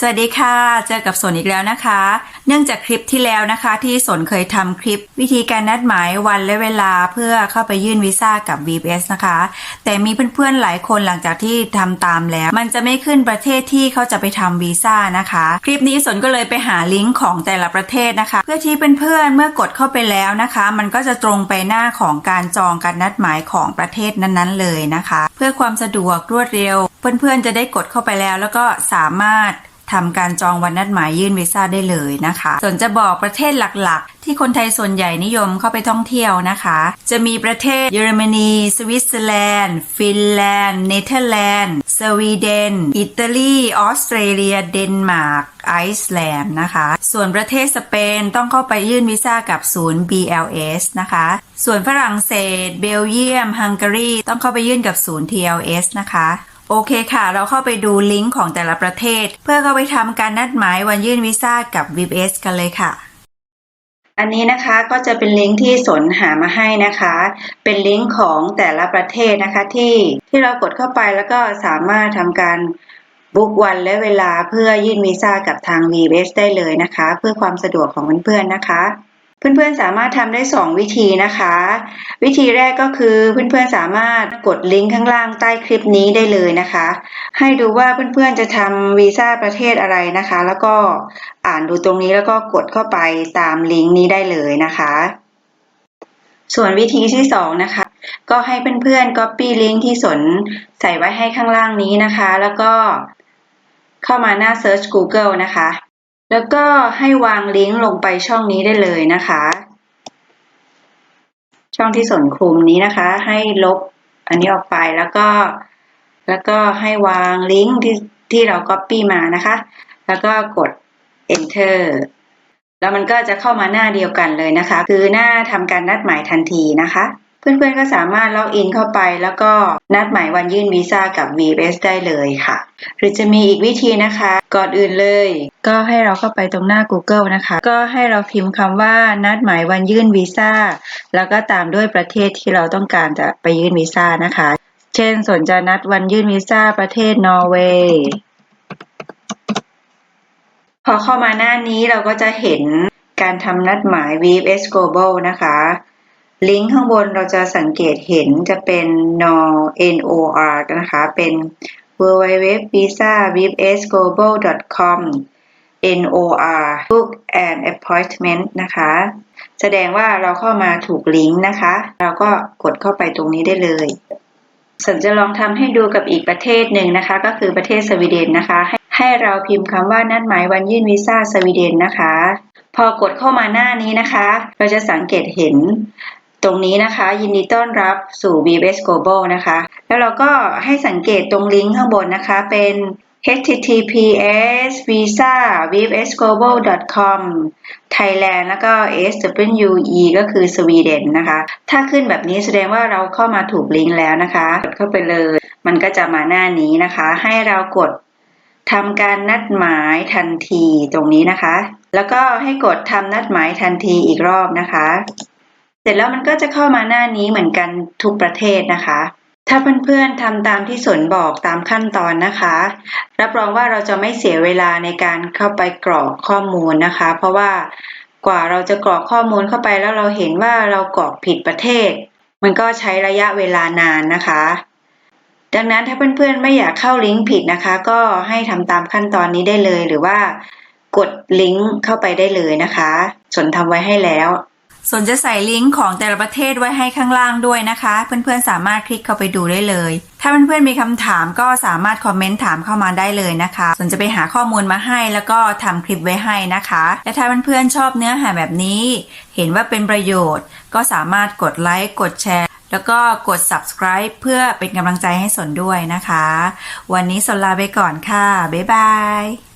สวัสดีค่ะ เจอกับสนอีกแล้วนะคะ เนื่องจากคลิปที่แล้วนะคะ ที่สนเคยทำคลิป วิธีการนัดหมายวันและเวลาเพื่อเข้าไปยื่นวีซ่ากับ VPS นะคะ แต่มีเพื่อนๆหลายคนหลังจากที่ทำตามแล้ว มันจะไม่ขึ้นประเทศที่เขาจะไปทำวีซ่านะคะ คลิปนี้สนก็เลยไปหาลิงก์ของแต่ละประเทศนะคะ เพื่อที่เพื่อนๆเมื่อกดเข้าไปแล้วนะคะ มันก็จะตรงไปหน้าของการจองการนัดหมายของประเทศนั้นๆ เลยนะคะ เพื่อความสะดวกรวดเร็ว เพื่อนๆจะได้กดเข้าไปแล้ว แล้วก็สามารถ ทำการจองวันนัดหมายยื่นวีซ่าได้เลยนะคะ ส่วนจะบอกประเทศหลักๆ ที่คนไทยส่วนใหญ่นิยมเข้าไปท่องเที่ยวนะคะ จะมีประเทศเยอรมนี สวิตเซอร์แลนด์ ฟินแลนด์ เนเธอร์แลนด์ สวีเดน อิตาลี ออสเตรเลีย เดนมาร์ก ไอซ์แลนด์นะคะ ส่วนประเทศสเปนต้องเข้าไปยื่นวีซ่ากับศูนย์ BLS นะคะ ส่วนฝรั่งเศส เบลเยียม ฮังการี ต้องเข้าไปยื่นกับศูนย์ TLS นะคะ โอเคค่ะ เราเข้าไปดูลิงก์ของแต่ละประเทศ เพื่อเข้าไปทำการนัดหมายวันยื่นวีซ่ากับ VPS กันเลยค่ะ อันนี้นะคะก็จะเป็นลิงก์ที่สนหามาให้นะคะ เป็นลิงก์ของแต่ละประเทศนะคะที่ที่เรากดเข้าไปแล้วก็สามารถทำการบุ๊กวันและเวลาเพื่อยื่นวีซ่ากับทาง VPS ได้เลยนะคะ เพื่อความสะดวกของเพื่อนๆนะคะ เพื่อนๆสามารถทำได้ 2 วิธีนะคะ วิธีแรกก็คือเพื่อนๆสามารถกดลิงก์ข้างล่างใต้คลิปนี้ได้เลยนะคะ ให้ดูว่าเพื่อนๆจะทำวีซ่าประเทศอะไรนะคะ แล้วก็อ่านดูตรงนี้แล้วก็กดเข้าไปตามลิงก์นี้ได้เลยนะคะ ส่วนวิธีที่2นะคะก็ให้เพื่อนๆ copy ลิงก์ที่สนใส่ไว้ให้ข้างล่างนี้นะคะ แล้วก็เข้ามาหน้า search Google นะคะ แล้วก็ให้วางลิงก์ลงไปช่องนี้ได้เลยนะคะ ช่องที่สนคลุมนี้นะคะ ให้ลบอันนี้ออกไปแล้วก็ แล้วก็ให้วางลิงก์ที่ที่เรา Copy มานะคะ แล้วก็กด Enter แล้วมันก็จะเข้ามาหน้าเดียวกันเลยนะคะ คือหน้าทำการนัดหมายทันทีนะคะ เพื่อนๆก็สามารถล็อกอินเข้าไป แล้วก็นัดหมายวันยื่นวีซ่ากับ VBS ได้เลยค่ะ หรือจะมีอีกวิธีนะคะ ก่อนอื่นเลย ก็ให้เราเข้าไปตรงหน้า Google นะคะ ก็ให้เราพิมพ์คำว่านัดหมายวันยื่นวีซ่าแล้วก็ตามด้วยประเทศที่เราต้องการจะไปยื่นวีซ่านะคะ เช่นสนจะนัดวันยื่นวีซ่าประเทศนอร์เวย์พอเข้ามาหน้านี้เราก็จะเห็นการทำนัดหมาย VFS Global นะคะ ลิงก์ข้างบนเราจะสังเกตเห็นจะเป็น nor nor นะคะ เป็น www visa vfs global com nor book and appointment นะคะ แสดงว่าเราเข้ามาถูกลิงก์นะคะ เราก็กดเข้าไปตรงนี้ได้เลยสนจะลองทำให้ดูกับอีกประเทศหนึ่งนะคะ ก็คือประเทศสวีเดนนะคะ ใหให้เราพิมพ์คำว่านัดหมายวันยื่นวีซ่าสวีเดนนะคะ พอกดเข้ามาหน้านี้นะคะ เราจะสังเกตเห็น ตรงนี้นะคะ ยินดีต้อนรับสู่ VBS Global นะคะ แล้วเราก็ให้สังเกตตรงลิงก์ข้างบนนะคะ เป็น https visa vbs global com Thailand แล้วก็ SWE ก็คือสวีเดนนะคะ ถ้าขึ้นแบบนี้แสดงว่าเราเข้ามาถูกลิงก์แล้วนะคะ กดเข้าไปเลย มันก็จะมาหน้านี้นะคะ ให้เรากดทำการนัดหมายทันทีตรงนี้นะคะ แล้วก็ให้กดทำนัดหมายทันทีอีกรอบนะคะ เสร็จแล้วมันก็จะเข้ามาหน้านี้เหมือนกันทุกประเทศนะคะ ถ้าเพื่อนๆทำตามที่สนบอกตามขั้นตอนนะคะ รับรองว่าเราจะไม่เสียเวลาในการเข้าไปกรอกข้อมูลนะคะ เพราะว่ากว่าเราจะกรอกข้อมูลเข้าไปแล้วเราเห็นว่าเรากรอกผิดประเทศ มันก็ใช้ระยะเวลานานนะคะ ดังนั้นถ้าเพื่อนๆไม่อยากเข้าลิงก์ผิดนะคะ ก็ให้ทำตามขั้นตอนนี้ได้เลยหรือว่ากดลิงก์เข้าไปได้เลยนะคะสนทำไว้ให้แล้ว ส่วนจะใส่ลิงก์ของแต่ละประเทศไว้ให้ข้างล่างด้วยนะคะ เพื่อนๆสามารถคลิกเข้าไปดูได้เลย ถ้าเพื่อนๆมีคำถามก็สามารถคอมเมนต์ถามเข้ามาได้เลยนะคะ ส่วนจะไปหาข้อมูลมาให้แล้วก็ทำคลิปไว้ให้นะคะ และถ้าเพื่อนๆชอบเนื้อหาแบบนี้ เห็นว่าเป็นประโยชน์ ก็สามารถกดไลค์กดแชร์ แล้วก็กด subscribe เพื่อเป็นกำลังใจให้สนด้วยนะคะ วันนี้สนลาไปก่อนค่ะบ๊ายบาย